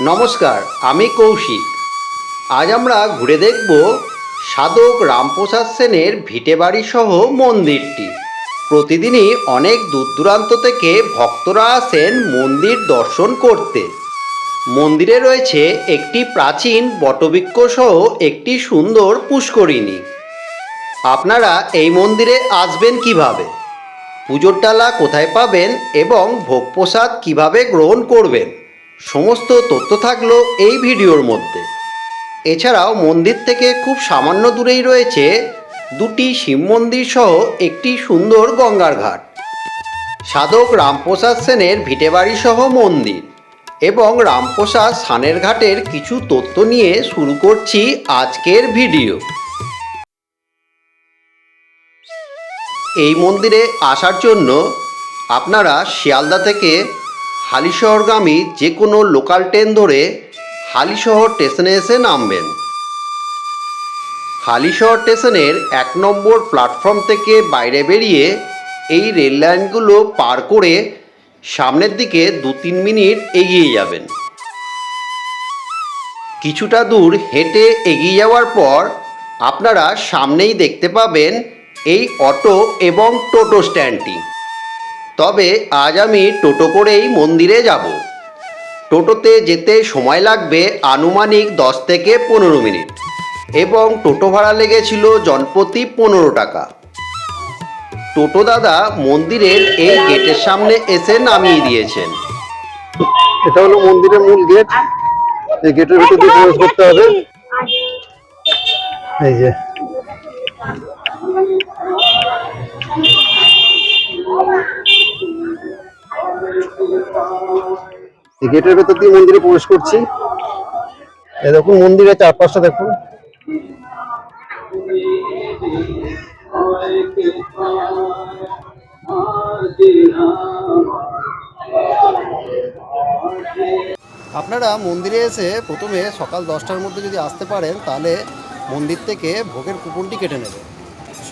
নমস্কার, আমি কৌশিক। আজ আমরা ঘুরে দেখব সাধক রামপ্রসাদ সেনের ভিটেবাড়ি সহ মন্দিরটি। প্রতিদিনই অনেক দূর দূরান্ত থেকে ভক্তরা আসেন মন্দির দর্শন করতে। মন্দিরে রয়েছে একটি প্রাচীন বটবৃক্ষ সহ একটি সুন্দর পুষ্করিণী। আপনারা এই মন্দিরে আসবেন কীভাবে? পুজোর ডালা কোথায় পাবেন এবং ভোগ প্রসাদ কীভাবে গ্রহণ করবেন? সমস্ত তথ্য থাকল এই ভিডিওর মধ্যে। এছাড়াও মন্দির থেকে খুব সামান্য দূরেই রয়েছে দুটি শিব মন্দির সহ একটি সুন্দর গঙ্গার ঘাট। সাধক রামপ্রসাদ সেনের ভিটেবাড়ি সহ মন্দির এবং রামপ্রসাদ সানের ঘাটের কিছু তথ্য নিয়ে শুরু করছি আজকের ভিডিও। এই মন্দিরে আসার জন্য আপনারা শিয়ালদা থেকে হালিশহরগামী যে কোনো লোকাল ট্রেন ধরে হালিশহর স্টেশনে এসে নামবেন। হালিশহর স্টেশনের এক নম্বর প্ল্যাটফর্ম থেকে বাইরে বেরিয়ে এই রেল লাইনগুলো পার করে সামনের দিকে দু তিন মিনিট এগিয়ে যাবেন। কিছুটা দূর হেঁটে এগিয়ে যাওয়ার পর আপনারা সামনেই দেখতে পাবেন এই অটো এবং টোটো স্ট্যান্ডটি। তবে আজ আমি টোটো করেই মন্দিরে যাব। টোটোতে যেতে সময় লাগবে আনুমানিক দশ থেকে পনেরো মিনিট এবং টোটো ভাড়া লেগেছিল জনপ্রতি পনেরো টাকা। টোটো দাদা মন্দিরের এই গেটের সামনে এসে নামিয়ে দিয়েছেন। এটা হলো মন্দিরের মূল গেট। এই গেটের ভিতর দিয়ে প্রবেশ করতে হবে। এই যে। এই গেটের ভেতর দিয়ে মন্দিরে প্রবেশ করছি। দেখুন মন্দিরের চারপাশটা দেখুন। আপনারা মন্দিরে এসে প্রথমে সকাল দশটার মধ্যে যদি আসতে পারেন, তাহলে মন্দির থেকে ভোগের কুপনটি কেটে নেবে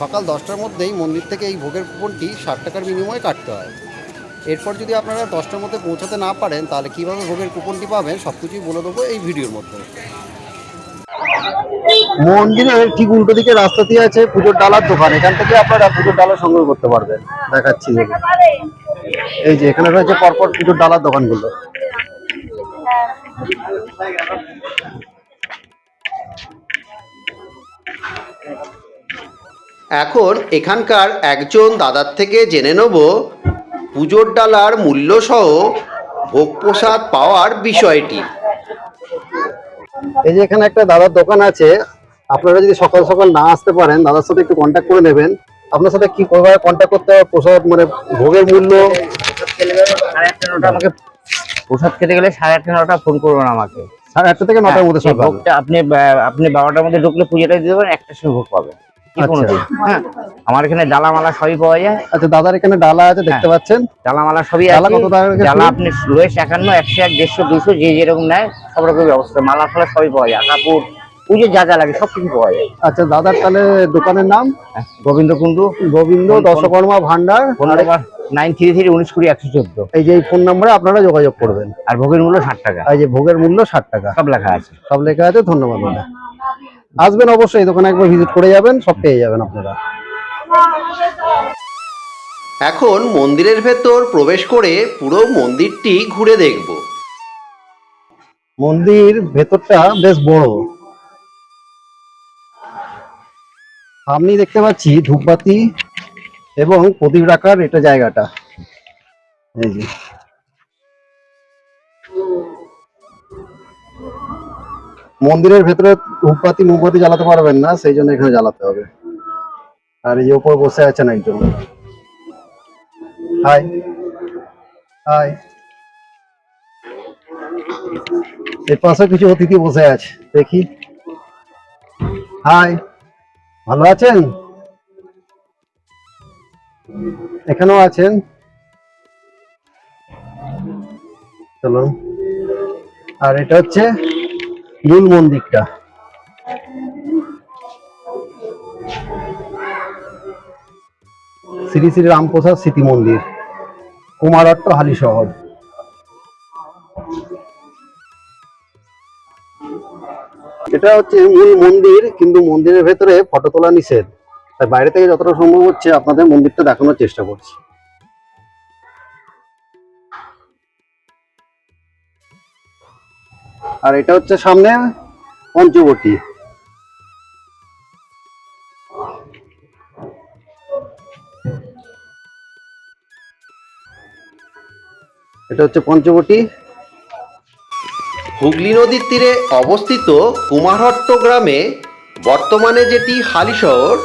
সকাল দশটার মধ্যেই মন্দির থেকে এই ভোগের কুপনটি ষাট টাকার বিনিময়ে কাটতে হয়। এরপর যদি আপনারা দশটার মধ্যে পৌঁছাতে না পারেন তাহলে কীভাবে ভোগের কুপনটি পাবেন সব কিছুই বলে দেবো এই ভিডিওর মধ্যে। মন্দিরের ঠিক উল্টো দিকে রাস্তা দিয়ে আছে পুজোর ডালার দোকান। এখান থেকে আপনারা পুজোর ডালা সংগ্রহ করতে পারবেন। দেখাচ্ছি। এই যে এখানে রয়েছে পরপর পুজোর ডালার দোকানগুলো। এখন এখানকার একজন দাদার থেকে জেনে নেব পুজোর ডালার মূল্য সহ ভোগ প্রসাদ পাওয়ার বিষয়টি। এই যে এখানে একটা দাদার দোকান আছে আপনারা যদি সকাল সকাল না আসতে পারেন দাদার সাথে একটু কন্ট্যাক্ট করে নেবেন। আপনার সাথে কি করে কন্ট্যাক্ট করতে হবে? প্রসাদ মানে ভোগের মূল্য? সাড়ে আটটা আমাকে প্রসাদ খেতে গেলে সাড়ে আটটা নটা ফোন করবেন আমাকে। সাড়ে আটটা থেকে নটার মধ্যে সকাল আপনি আপনি বারোটার মধ্যে ঢুকলে পুজোটা দিয়ে দেবেন একটার সময় ভোগ পাবেন। হ্যাঁ। আমার এখানে ডালা মালা সবই পাওয়া যায়। আচ্ছা দাদার এখানে ডালা আছে দেখতে পাচ্ছেন? ডালা মালা সবই ডালা কত টাকা ডালা শুরু? আপনি লোয়েস্ট একান্ন একশো এক দেড়শো দুশো যে যেরকম নেয় সব রকম ব্যবস্থা। মালা ফালা সবই পাওয়া যায়। কাপড় পুজো যা যা লাগে সব কিছু পাওয়া যায়। আচ্ছা দাদার তাহলে দোকানের নাম? হ্যাঁ, Gobinda Kundu. Gobinda Dashakarma Bhandar. Nine three three উনিশ কুড়ি একশো চোদ্দ। এই যে এই ফোন নাম্বারে আপনারা যোগাযোগ করবেন। আর ভোগের মূল্য ষাট টাকা। এই যে ভোগের মূল্য ষাট টাকা। সব লেখা আছে। সব লেখা আছে ধন্যবাদ দাদা। আসবেন অবশ্যই দোকানে একবার ভিজিট করে যাবেন সব পেয়ে যাবেন আপনারা। এখন মন্দিরের ভেতর প্রবেশ করে পুরো মন্দিরটি ঘুরে দেখব। মন্দির ভেতরটা বেশ বড়। সামনে দেখতে পাচ্ছি ধূপবাতি এবং প্রদীপ রাখার এটা জায়গাটা। এই যে। মন্দিরের ভেতরে ধূপবাতি মোমবাতি জ্বালাতে পারবেন না, সেই জন্য এখানে জ্বালাতে হবে। আর এই যে উপর বসে আছেন একজন। হাই হাই এর পাশে কিছু অতিথি বসে আছে, দেখি। হাই ভালো আছেন? এখানেও আছেন? চলো আর এটা হচ্ছে মূল মন্দিরটা। শ্রী শ্রী রামপ্রসাদ স্মৃতি মন্দির, কুমারট্ট হালি শহর। এটা হচ্ছে মূল মন্দির, কিন্তু মন্দিরের ভেতরে ফটো তোলা নিষেধ। তাই বাইরে থেকে যতটা সম্ভব হচ্ছে আপনাদের মন্দিরটা দেখানোর চেষ্টা করছি। আর এটা হচ্ছে সামনে পঞ্চবটী। এটা হচ্ছে পঞ্চবটী। হুগলি নদীর তীরে অবস্থিত কুমারহট্ট গ্রামে বর্তমানে যেটি হালিশহর,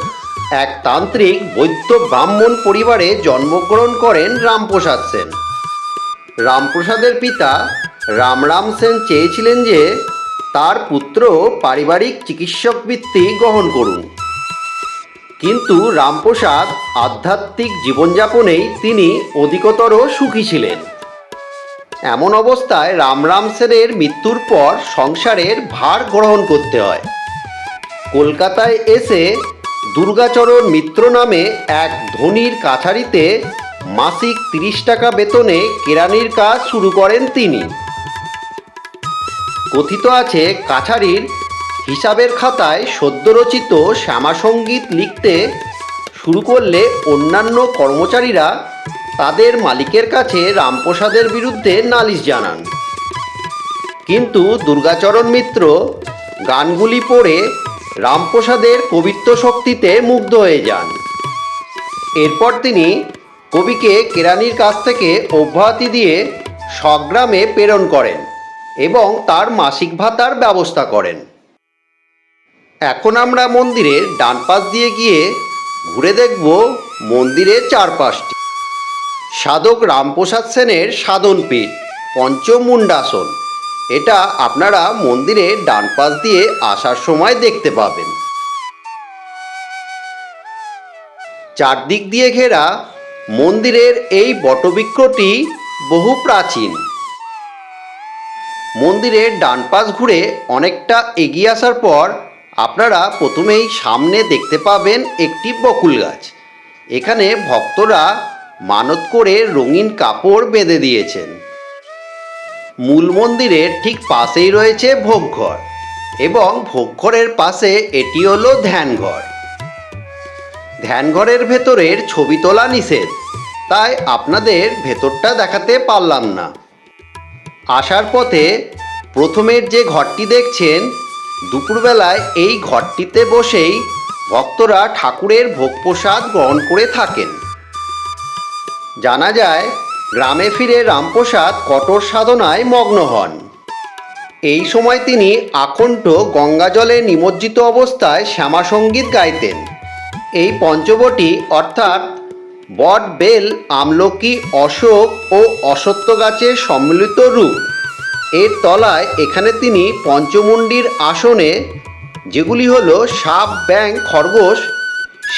এক তান্ত্রিক বৈদ্য ব্রাহ্মণ পরিবারে জন্মগ্রহণ করেন রামপ্রসাদ সেন। রামপ্রসাদের পিতা রামরাম সেন চেয়েছিলেন যে তার পুত্র পারিবারিক চিকিৎসক বৃত্তি গ্রহণ করুন। কিন্তু রামপ্রসাদ আধ্যাত্মিক জীবনযাপনেই তিনি অধিকতর সুখী ছিলেন। এমন অবস্থায় রামরাম সেনের মৃত্যুর পর সংসারের ভার গ্রহণ করতে হয়। কলকাতায় এসে দুর্গাচরণ মিত্র নামে এক ধনীর কাছারিতে মাসিক তিরিশ টাকা বেতনে কেরানির কাজ শুরু করেন তিনি। কথিত আছে, কাছারির হিসাবের খাতায় সদ্যরচিত শ্যামাসঙ্গীত লিখতে শুরু করলে অন্যান্য কর্মচারীরা তাদের মালিকের কাছে রামপ্রসাদের বিরুদ্ধে নালিশ জানান। কিন্তু দুর্গাচরণ মিত্র গানগুলি পড়ে রামপ্রসাদের কবিত্ব শক্তিতে মুগ্ধ হয়ে যান। এরপর তিনি কবিকে কেরানির কাছ থেকে অব্যাহতি দিয়ে স্বগ্রামে প্রেরণ করেন। এবং তার মাসিক ভাতার ব্যবস্থা করেন। এখন আমরা মন্দিরের ডান পাশ দিয়ে গিয়ে ঘুরে দেখব মন্দিরের চারপাশটি। সাধক রামপ্রসাদ সেনের সাধনপীঠ, পঞ্চমুণ্ডাসন। এটা আপনারা মন্দিরের ডান পাশ দিয়ে আসার সময় দেখতে পাবেন। চারদিক দিয়ে ঘেরা মন্দিরের এই বটবৃক্ষটি বহু প্রাচীন। মন্দিরের ডান পাশ ঘুরে অনেকটা এগিয়ে আসার পর আপনারা প্রথমেই সামনে দেখতে পাবেন একটি বকুল গাছ। এখানে ভক্তরা মানত করে রঙিন কাপড় বেঁধে দিয়েছেন। মূল মন্দিরের ঠিক পাশেই রয়েছে ভোগঘর এবং ভোগঘরের পাশে এটি হলো ধ্যানঘর। ধ্যানঘরের ভেতরের ছবি তোলা নিষেধ, তাই আপনাদের ভেতরটা দেখাতে পারলাম না। আসার পথে প্রথমের যে ঘরটি দেখছেন, দুপুরবেলায় এই ঘরটিতে বসেই ভক্তরা ঠাকুরের ভোগ প্রসাদ গ্রহণ করে থাকেন। জানা যায়, গ্রামে ফিরে রামপ্রসাদ কঠোর সাধনায় মগ্ন হন। এই সময় তিনি আকণ্ঠ গঙ্গাজলে নিমজ্জিত অবস্থায় শ্যামাসঙ্গীত গাইতেন। এই পঞ্চবটি, অর্থাৎ বট বেল, আমলকি, অশোক ও অসত্য গাছের সম্মিলিত রূপ। এর তলায় এখানে তিনি পঞ্চমুণ্ডির আসনে, যেগুলি হল সাপ, ব্যাং, খরগোশ,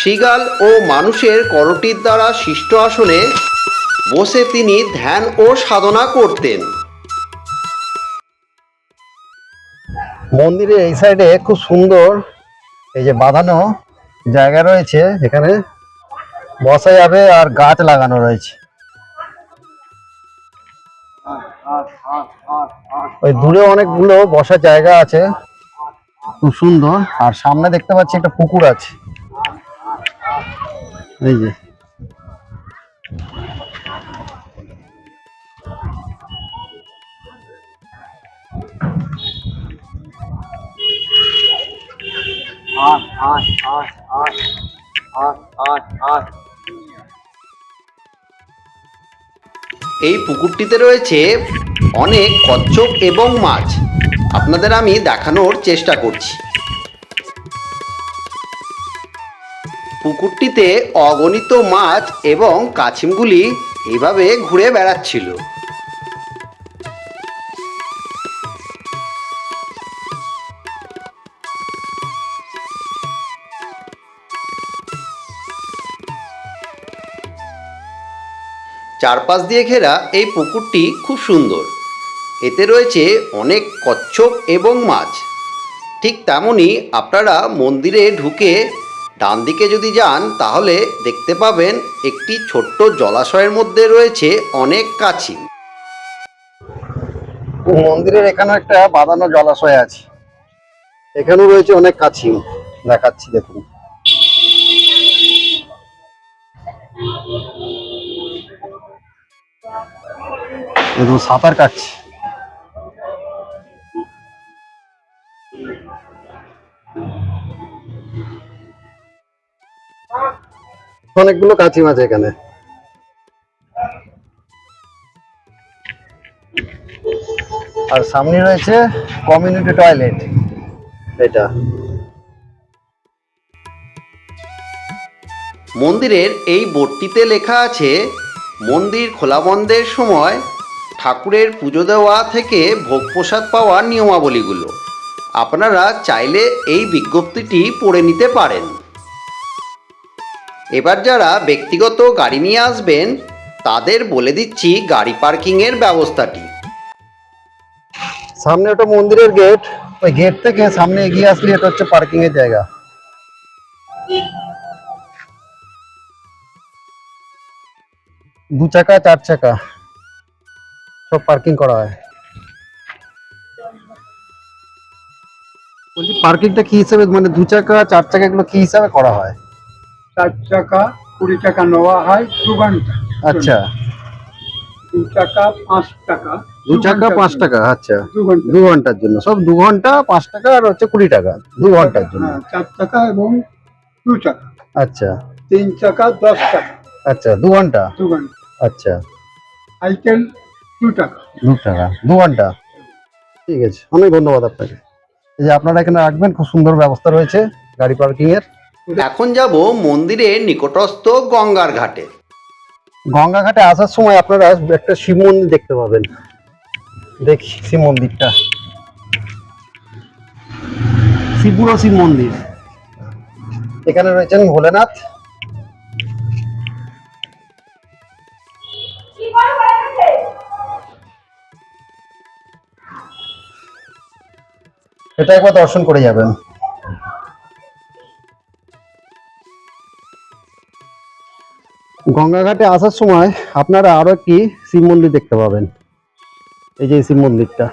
শিগাল ও মানুষের করটির দ্বারা সৃষ্ট আসনে বসে তিনি ধ্যান ও সাধনা করতেন। মন্দিরের এই সাইডে খুব সুন্দর এই যে বাঁধানো জায়গা রয়েছে এখানে। বসা যাবে আর গাছ লাগানো রয়েছে। ওই দূরে অনেকগুলো বসার জায়গা আছে। খুব সুন্দর। আর সামনে দেখতে পাচ্ছি একটা পুকুর আছে। এই যে। এই পুকুরটিতে রয়েছে অনেক কচ্ছপ এবং মাছ। আপনাদের আমি দেখানোর চেষ্টা করছি। পুকুরটিতে অগণিত মাছ এবং কাছিমগুলি এভাবে ঘুরে বেড়াচ্ছিল। চারপাশ দিয়ে ঘেরা এই পুকুরটি খুব সুন্দর। এতে রয়েছে অনেক কচ্ছপ এবং মাছ। ঠিক তেমনই আপনারা মন্দিরে ঢুকে ডান দিকে যদি যান, তাহলে দেখতে পাবেন একটি ছোট্ট জলাশয়ের মধ্যে রয়েছে অনেক কাছি। মন্দিরের এখানে একটা বাঁধানো জলাশয় আছে। এখানেও রয়েছে অনেক কাছিম দেখাচ্ছি, দেখুন। দেখুন সাঁতার কাটছে। অনেকগুলো কাছিম আছে এখানে। আর সামনে রয়েছে কমিউনিটি টয়লেট এটা। মন্দিরের এই বোর্ডটিতে লেখা আছে মন্দির খোলা বন্ধের সময় ঠাকুরের পুজো দেওয়া থেকে ভোগ প্রসাদ পাওয়ার নিয়মাবলীগুলো। আপনারা চাইলে এই বিজ্ঞপ্তিটি পড়ে নিতে পারেন। এবার যারা ব্যক্তিগত গাড়ি নিয়ে আসবেন, তাদের বলে দিচ্ছি গাড়ি পার্কিংয়ের ব্যবস্থাটি। সামনে একটা মন্দিরের গেট। ওই গেট থেকে সামনে এগিয়ে আসলে এটা হচ্ছে পার্কিং এর জায়গা। দু চাকা চার চাকা। সব পার্কিং করা হয়। বলছি পার্কিংটা কি হিসাবে মানে দু চাকা চার চাকা এগুলো কি হিসাবে করা হয়? চার চাকা কুড়ি টাকা নেওয়া হয় দু ঘণ্টা। আচ্ছা। দু চাকা পাঁচ টাকা। দু চাকা পাঁচ টাকা আচ্ছা। দু ঘণ্টা। দু ঘণ্টার জন্য। সব দু ঘণ্টা পাঁচ টাকা আর হচ্ছে কুড়ি টাকা দু ঘণ্টার জন্য। হ্যাঁ, চার চাকা এবং দু চাকা। আচ্ছা। তিন চাকা দশ টাকা আচ্ছা দু ঘণ্টা। দু ঘণ্টা। আচ্ছা। সাইকেল দু টাকা দু টাকা দু ঘণ্টা। ঠিক আছে অনেক ধন্যবাদ আপনাকে। এই যে আপনারা এখানে রাখবেন খুব সুন্দর ব্যবস্থা রয়েছে গাড়ি পার্কিং এর। এখন যাব মন্দিরের নিকটস্থ গঙ্গার ঘাটে। গঙ্গা ঘাটে আসার সময় আপনারা একটা শিব মন্দির দেখতে পাবেন। দেখি শিব মন্দিরটা। শিবপুর শিব মন্দির। এখানে রয়েছেন ভোলেনাথ। এটা একবার দর্শন করে যাবেন। গঙ্গাঘাটে আসার সময় আপনারা আরও একটি শিব মন্দির দেখতে পাবেন। এই যে শিব মন্দিরটা।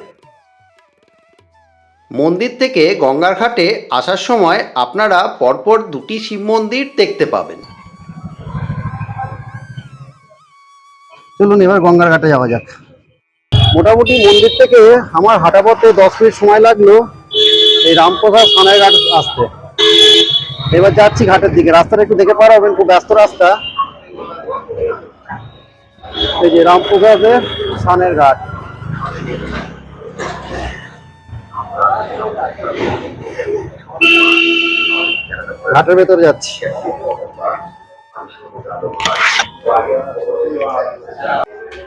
মন্দির থেকে গঙ্গার ঘাটে আসার সময় আপনারা পরপর দুটি শিব মন্দির দেখতে পাবেন। চলুন এবার গঙ্গার ঘাটে যাওয়া যাক। মোটামুটি মন্দির থেকে আমার হাঁটা পথে দশ মিনিট সময় লাগল। এই রামপ্রসাদ সানাই ঘাট আসতে। এবার যাচ্ছি ঘাটের দিকে। রাস্তাটা একটু দেখে পারাবেন খুব ব্যস্ত রাস্তা। এই যে রামপ্রসাদের সানের ঘাট। ঘাটের ভেতরে যাচ্ছি।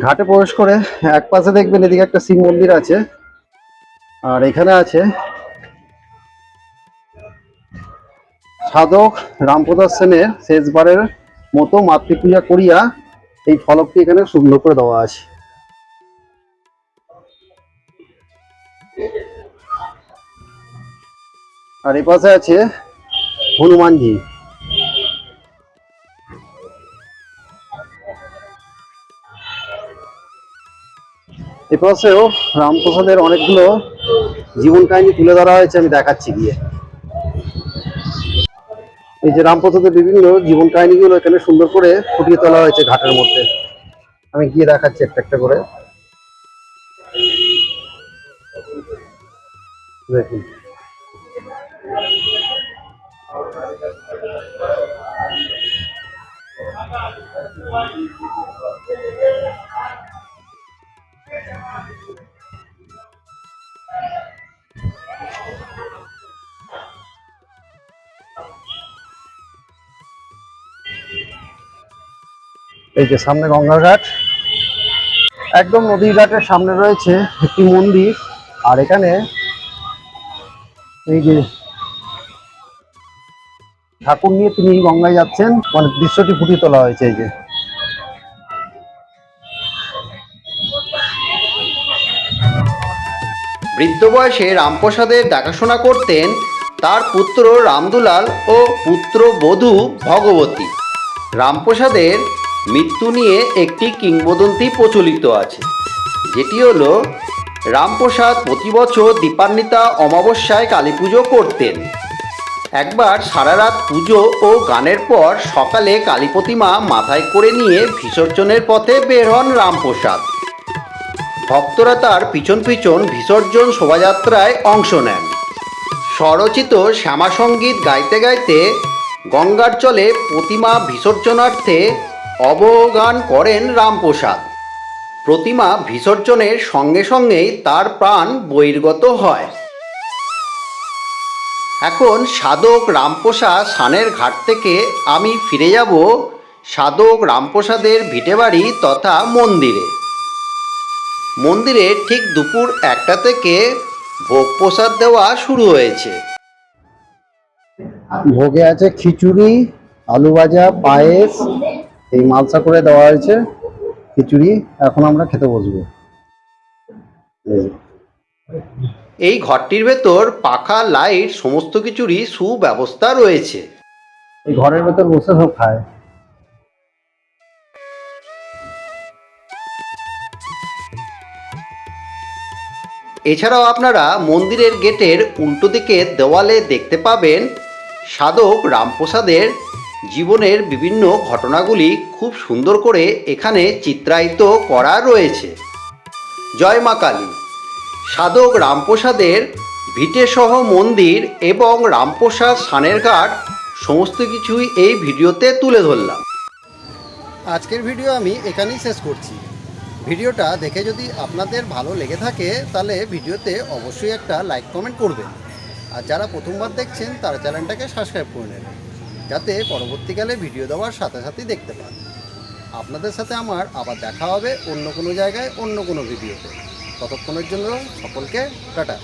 ঘাটে প্রবেশ করে এক পাশে দেখবেন এদিকে একটা শিব মন্দির আছে। আর এখানে আছে সাধক রামপ্রসাদ সেনের শেষবারের মতো মাতৃপূজা করিয়া এই ফলকটি এখানে সুন্দর করে দেওয়া আছে। আর এই পাশে আছে হনুমানজি। এ পাশেও রামপ্রসাদের অনেকগুলো জীবন কাহিনী তুলে ধরা হয়েছে, আমি দেখাচ্ছি গিয়ে। এই যে রামপ্রসাদের বিভিন্ন জীবন কাহিনীগুলো এখানে সুন্দর করে ফুটিয়ে তোলা হয়েছে ঘাটের মধ্যে। আমি গিয়ে দেখাচ্ছি একটা একটা করে। দেখুন। এই যে সামনে গঙ্গা ঘাট একদম নদীর ঘাটের সামনে রয়েছে একটি মন্দির। আর এখানে এই যে ঠাকুর নিয়ে তিনি গঙ্গায় যাচ্ছেন। মানে দৃশ্যটি ফুটিয়ে তোলা হয়েছে এই যে। বৃদ্ধ বয়সে রামপ্রসাদের দেখাশোনা করতেন তার পুত্র রামদুলাল ও পুত্র বধূ ভগবতী। রামপ্রসাদের মৃত্যু নিয়ে একটি কিংবদন্তি প্রচলিত আছে, যেটি হলো রামপ্রসাদ প্রতি বছর দীপান্বিতা অমাবস্যায় কালী পুজো করতেন। একবার সারা রাত পুজো ও গানের পর সকালে কালী প্রতিমা মাথায় করে নিয়ে বিসর্জনের পথে বের হন রামপ্রসাদ। ভক্তরা তার পিছন পিছন বিসর্জন শোভাযাত্রায় অংশ নেন। স্বরচিত শ্যামাসঙ্গীত গাইতে গাইতে গঙ্গার চলে প্রতিমা বিসর্জনার্থে অবগান করেন রামপ্রসাদ। প্রতিমা বিসর্জনের সঙ্গে সঙ্গেই তার প্রাণ বহির্গত হয়। এখন সাধক রামপ্রসাদ সানের ঘাট থেকে আমি ফিরে যাব সাধক রামপ্রসাদের ভিটেবাড়ি তথা মন্দিরে। মন্দিরে ঠিক দুপুর একটা থেকে ভোগ প্রসাদ দেওয়া শুরু হয়েছে। ভোগে আছে খিচুড়ি, আলু ভাজা, পায়েস এই মালসা করে দেওয়া হয়েছে খিচুড়ি এখন আমরা খেতে বসবো। এই। ঘরটির ভেতর পাখা লাইট সমস্ত কিছুরই সুব্যবস্থা রয়েছে। এই ঘরের ভেতর বসে সব খায়। এছাড়াও আপনারা মন্দিরের গেটের উল্টো দিকে দেওয়ালে দেখতে পাবেন সাধক রামপ্রসাদের জীবনের বিভিন্ন ঘটনাগুলি খুব সুন্দর করে এখানে চিত্রায়িত করা রয়েছে। জয় মা কালী। সাধক রামপ্রসাদের ভিটেসহ মন্দির এবং রামপ্রসাদ সানের ঘাট, সমস্ত কিছুই এই ভিডিওতে তুলে ধরলাম। আজকের ভিডিও আমি এখানেই শেষ করছি। ভিডিওটা দেখে যদি আপনাদের ভালো লেগে থাকে, তাহলে ভিডিওতে অবশ্যই একটা লাইক কমেন্ট করবেন। আর যারা প্রথমবার দেখছেন, তারা চ্যানেলটাকে সাবস্ক্রাইব করে নেবেন। যাতে পরবর্তীকালে ভিডিও দেওয়ার সাথে সাথেই দেখতে পান। আপনাদের সাথে আমার আবার দেখা হবে অন্য কোনো জায়গায় অন্য কোনো ভিডিওতে। ততক্ষণের জন্য সকলকে টাটা।